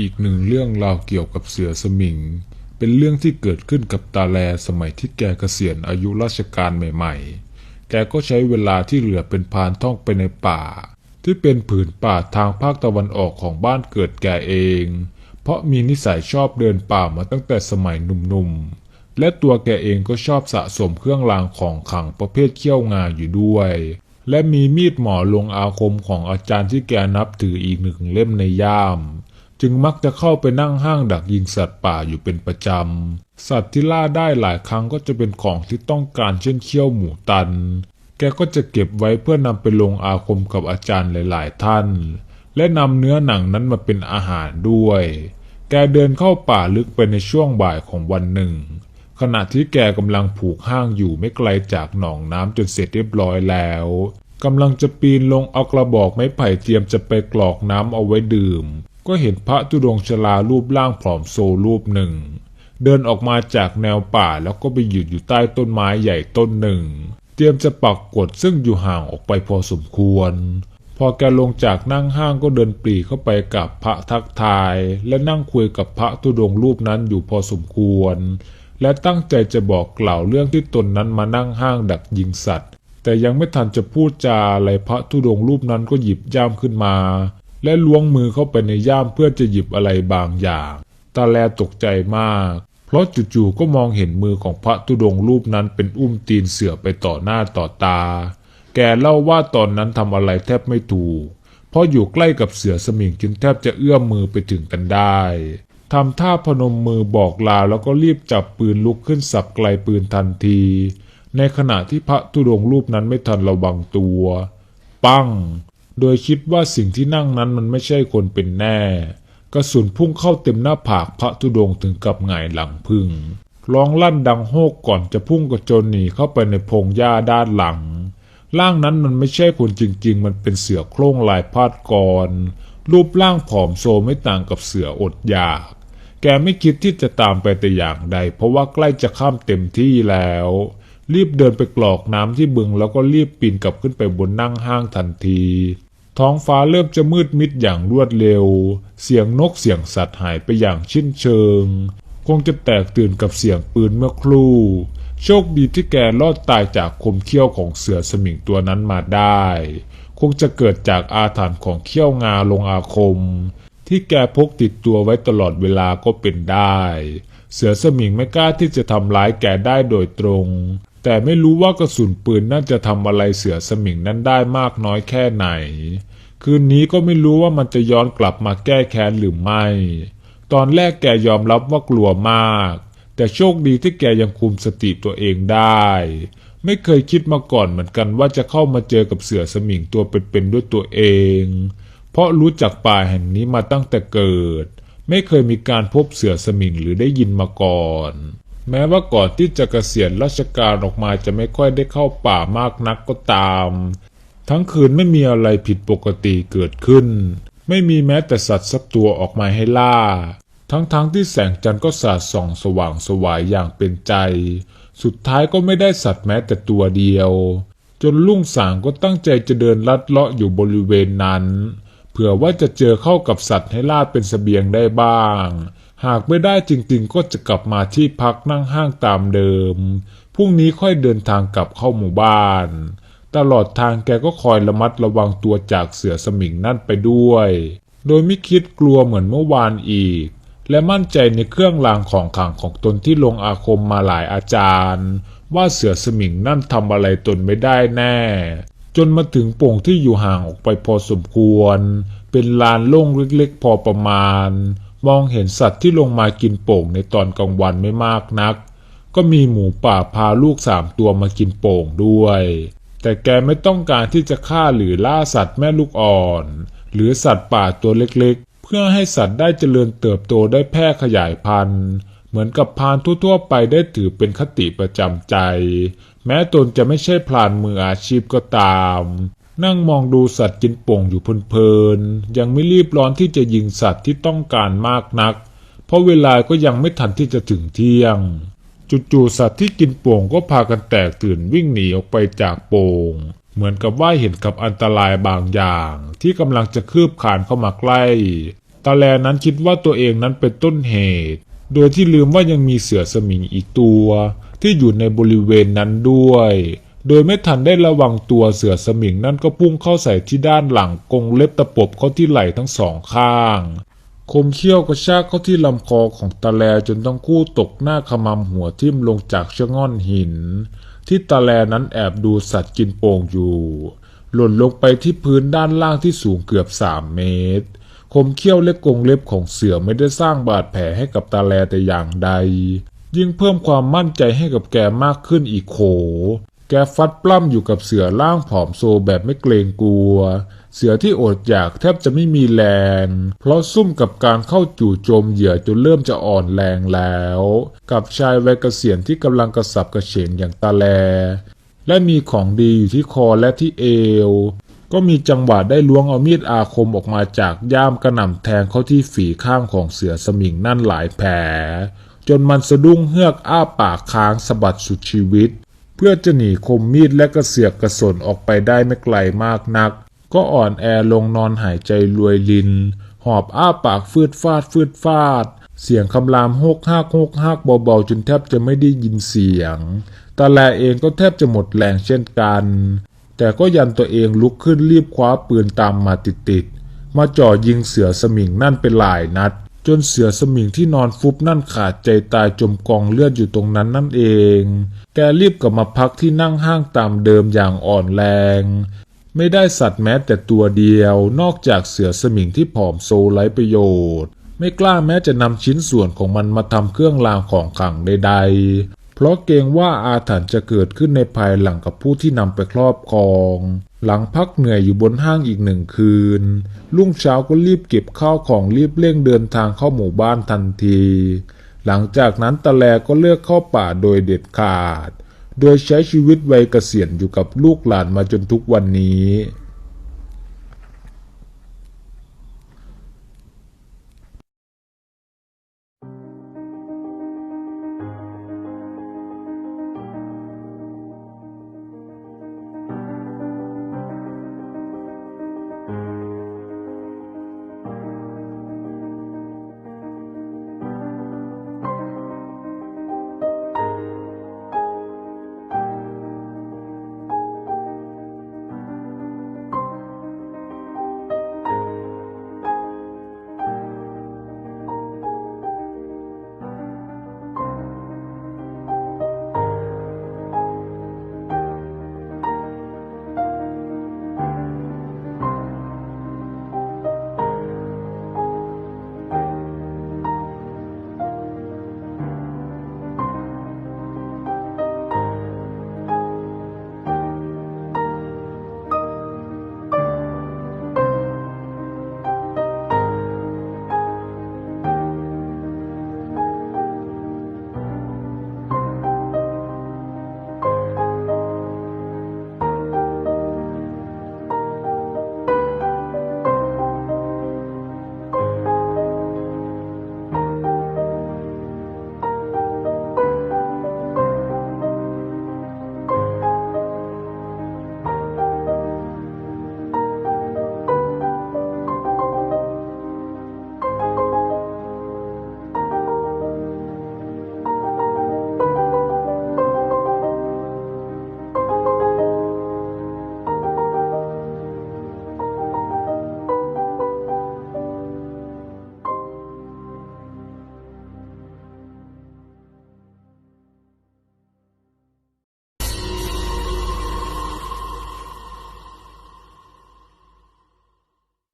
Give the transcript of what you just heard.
อีกหนึ่งเรื่องราวเกี่ยวกับเสือสมิง เป็นเรื่องที่เกิดขึ้นกับตาแลสมัยที่แกเกษียณอายุราชการใหม่ ๆ แกก็ใช้เวลาที่เหลือเป็นพานท่องไปในป่า ที่เป็นผืนป่าทางภาคตะวันออกของบ้านเกิดแกเอง เพราะมีนิสัยชอบเดินป่ามาตั้งแต่สมัยหนุ่มๆ และตัวแกเองก็ชอบสะสมเครื่องรางของขลังประเภทเขี้ยวงาอยู่ด้วยและมีมีดหมอลงอาคมของอาจารย์ที่แกนับถืออีกหนึ่งเล่มในย่าม จึงมักจะเข้าไปนั่งห้างดักยิงสัตว์ป่าอยู่เป็นประจำ สัตว์ที่ล่าได้หลายครั้งก็จะเป็นของที่ต้องการเช่นเขี้ยวหมูตัน แกก็จะเก็บไว้เพื่อนำไปลงอาคมกับอาจารย์หลายๆ ท่าน และนำเนื้อหนังนั้นมาเป็นอาหารด้วย แกเดินเข้าป่าลึกไปในช่วงบ่ายของวันหนึ่ง ขณะที่แกกำลังผูกห้างอยู่ไม่ไกลจากหนองน้ำจนเสร็จเรียบร้อยแล้วกำลังจะปีนลงเอากระบอกไม้ไผ่เตรียมจะไปกรอกน้ำเอาไว้ดื่ม ก็เห็นพระตุดงชลารูปร่างผอมโซรูปหนึ่ง เดินออกมาจากแนวป่าแล้วก็ไปหยุดอยู่ใต้ต้นไม้ใหญ่ต้นหนึ่ง เตรียมจะปักกดซึ่งอยู่ห่างออกไปพอสมควร พอแกลงจากนั่งห้างก็เดินปรีเข้าไปกับพระทักทาย และนั่งคุยกับพระตุดงรูปนั้นอยู่พอสมควร และตั้งใจจะบอกกล่าวเรื่องที่ตนนั้นมานั่งห้างดักยิงสัตว์แต่ยังไม่ทันจะพูดจาอะไรพระธุดงรูปนั้นก็หยิบย่ามขึ้นมา และล้วงมือเข้าไปในย่ามเพื่อจะหยิบอะไรบางอย่าง ตาแลตกใจมาก เพราะจู่ๆก็มองเห็นมือของพระธุดงรูปนั้นเป็นอุ้มตีนเสือไปต่อหน้าต่อตา แกเล่าว่าตอนนั้นทำอะไรแทบไม่ถูก เพราะอยู่ใกล้กับเสือสมิงจนแทบจะเอื้อมมือไปถึงกันได้ทำท่าพนมมือบอกลาแล้วก็รีบจับปืนลุกขึ้นสับไกลปืนทันที ในขณะที่พระธุดงรูปนั้นไม่ทันระวังตัว ปั้ง โดยคิดว่าสิ่งที่นั่งนั้นมันไม่ใช่คนเป็นแน่ กระสุนพุ่งเข้าเต็มหน้าผากพระธุดงถึงกับหงายหลังพึ่ง ร้องลั่นดังโฮกก่อนจะพุ่งกระโจนหนีเข้าไปในพงหญ้าด้านหลัง ร่างนั้นมันไม่ใช่คนจริง ๆ มันเป็นเสือโคร่งลายพาดกร รูปร่างผอมโซไม่ต่างกับเสืออดอยาก แกไม่คิดที่จะตามไปแต่อย่างใด เพราะว่าใกล้จะข้ามเต็มที่แล้วรีบเดินไปกรอกน้ำที่บึงแล้วก็รีบปีนกลับขึ้นไปบนนั่งห้างทันที ท้องฟ้าเริ่มจะมืดมิดอย่างรวดเร็ว เสียงนกเสียงสัตว์หายไปอย่างชิ้นเชิง คงจะแตกตื่นกับเสียงปืนเมื่อครู่ โชคดีที่แกรอดตายจากคมเขี้ยวของเสือสมิงตัวนั้นมาได้ คงจะเกิดจากอาถรรพ์ของเขี้ยวงาลงอาคม ที่แกพกติดตัวไว้ตลอดเวลาก็เป็นได้ เสือสมิงไม่กล้าที่จะทำร้ายแกได้โดยตรง แต่ไม่รู้ว่ากระสุนปืนนั่นจะทำอะไรเสือสมิงนั้นได้มากน้อยแค่ไหน คืนนี้ก็ไม่รู้ว่ามันจะย้อนกลับมาแก้แค้นหรือไม่ ตอนแรกแกยอมรับว่ากลัวมาก แต่โชคดีที่แกยังคุมสติตัวเองได้ ไม่เคยคิดมาก่อนเหมือนกันว่าจะเข้ามาเจอกับเสือสมิงตัวเป็นๆด้วยตัวเอง เพราะรู้จักป่าแห่งนี้มาตั้งแต่เกิด ไม่เคยมีการพบเสือสมิงหรือได้ยินมาก่อน แม้ว่าก่อนที่จะเกษียณราชการออกมาจะไม่ค่อยได้เข้าป่ามากนักก็ตาม ทั้งคืนไม่มีอะไรผิดปกติเกิดขึ้น ไม่มีแม้แต่สัตว์สักตัวออกมาให้ล่า ทั้งๆทที่แสงจันทร์ก็สาดส่องสว่างสวายอย่างเป็นใจ สุดท้ายก็ไม่ได้สัตว์แม้แต่ตัวเดียว จนลุ่งสางก็ตั้งใจจะเดินลัดเลาะอยู่บริเวณนั้น ผื่อว่าจะเจอเข้ากับสัตว์ให้ล่าเป็นเสบียงได้บ้าง หากไม่ได้จริงๆ ก็จะกลับมาที่พักนั่งห้างตามเดิม พรุ่งนี้ค่อยเดินทางกลับเข้าหมู่บ้าน ตลอดทางแกก็คอยระมัดระวังตัวจากเสือสมิงนั่นไปด้วย โดยไม่คิดกลัวเหมือนเมื่อวานอีก และมั่นใจในเครื่องรางของขลังของตนที่ลงอาคมมาหลายอาจารย์ ว่าเสือสมิงนั่นทำอะไรตนไม่ได้แน่ จนมาถึงโป่งที่อยู่ห่างออกไปพอสมควร เป็นลานโล่งเล็กๆ พอประมาณ มองเห็นสัตว์ที่ลงมากินโป่งในตอนกลางวันไม่มากนัก ก็มีหมูป่าพาลูกสามตัวมากินโป่งด้วย แต่แกไม่ต้องการที่จะฆ่าหรือล่าสัตว์แม่ลูกอ่อน หรือสัตว์ป่าตัวเล็กๆ เพื่อให้สัตว์ได้เจริญเติบโตได้แพร่ขยายพันธุ์ เหมือนกับพานทั่วๆไปได้ถือเป็นคติประจำใจ แม้ตนจะไม่ใช่พรานมืออาชีพก็ตาม นั่งมองดูสัตว์กินโป่งอยู่เพลินๆยังไม่รีบร้อนที่จะยิงสัตว์ที่ต้องการมากนัก เพราะเวลาก็ยังไม่ทันที่จะถึงเที่ยงจู่ๆสัตว์ที่กินโป่งก็พากันแตกตื่นวิ่งหนีออกไปจากโป่ง เหมือนกับว่าเห็นกับอันตรายบางอย่าง ที่กำลังจะคืบคานเข้ามาใกล้ ตาแลนั้นคิดว่าตัวเองนั้นเป็นต้นเหตุ โดยที่ลืมว่ายังมีเสือสมิงอีกตัว ที่อยู่ในบริเวณนั้นด้วย โดยไม่ทันได้ระวังตัวเสือสมิงนั่นก็พุ่งเข้าใส่ที่ด้านหลังกรงเล็บตะปบเข้าที่ไหล่ทั้งสองข้าง คมเขี้ยวกระชากเข้าที่ลำคอของตาแลจนทั้งคู่ตกหน้าขมำหัวทิ่มลงจากชะง่อนหิน ที่ตาแลนั้นแอบดูสัตว์กินโป่งอยู่ หล่นลงไปที่พื้นด้านล่างที่สูงเกือบสามเมตร คมเขี้ยวและกรงเล็บของเสือไม่ได้สร้างบาดแผลให้กับตาแลแต่อย่างใด ยิ่งเพิ่มความมั่นใจให้กับแกมากขึ้นอีกโข แกฟัดปล้ำอยู่กับเสือล่างผอมโซแบบไม่เกรงกลัว เสือที่อดอยากแทบจะไม่มีแรง เพราะซุ่มกับการเข้าจู่โจมเหยื่อจนเริ่มจะอ่อนแรงแล้ว กับชายวัยเกษียณที่กำลังกระสับกระเฉงอย่างตาแลและมีของดีอยู่ที่คอและที่เอว ก็มีจังหวะได้ล้วงเอามีดอาคมออกมาจากย่ามกระหน่ำแทงเข้าที่ฝีข้างของเสือสมิงนั่นหลายแผล จนมันสะดุ้งเฮือกอ้าปากค้างสะบัดสุดชีวิต เพื่อจะหนีคมมีดและกระเสือกกระสนออกไปได้ไม่ไกลมากนัก ก็อ่อนแอลงนอนหายใจรวยลิน หอบอ้าปากฟืดฟาดฟืดฟาด เสียงคำรามโฮกฮากโฮกฮากเบาๆจนแทบจะไม่ได้ยินเสียงตาแลเองก็แทบจะหมดแรงเช่นกัน แต่ก็ยันตัวเองลุกขึ้นรีบคว้าปืนตามมาติดๆ มาจ่อยิงเสือสมิงนั่นเป็นหลายนัด จนเสือสมิงที่นอนฟุบนั่นขาดใจตายจมกองเลือดอยู่ตรงนั้นนั่นเอง แกรีบกลับมาพักที่นั่งห้างตามเดิมอย่างอ่อนแรง ไม่ได้สัตว์แม้แต่ตัวเดียวนอกจากเสือสมิงที่ผอมโซไร้ประโยชน์ ไม่กล้าแม้จะนำชิ้นส่วนของมันมาทำเครื่องรางของขลังใดๆ เพราะเกรงว่าอาถรรพ์จะเกิดขึ้นในภายหลังกับผู้ที่นำไปครอบครอง หลังพักเหนื่อยอยู่บนห้างอีกหนึ่งคืนรุ่งเช้าก็รีบเก็บข้าวของรีบเร่งเดินทางเข้าหมู่บ้านทันที หลังจากนั้นตะแลก็เลือกเข้าป่าโดยเด็ดขาด โดยใช้ชีวิตวัยเกษียณอยู่กับลูกหลานมาจนทุกวันนี้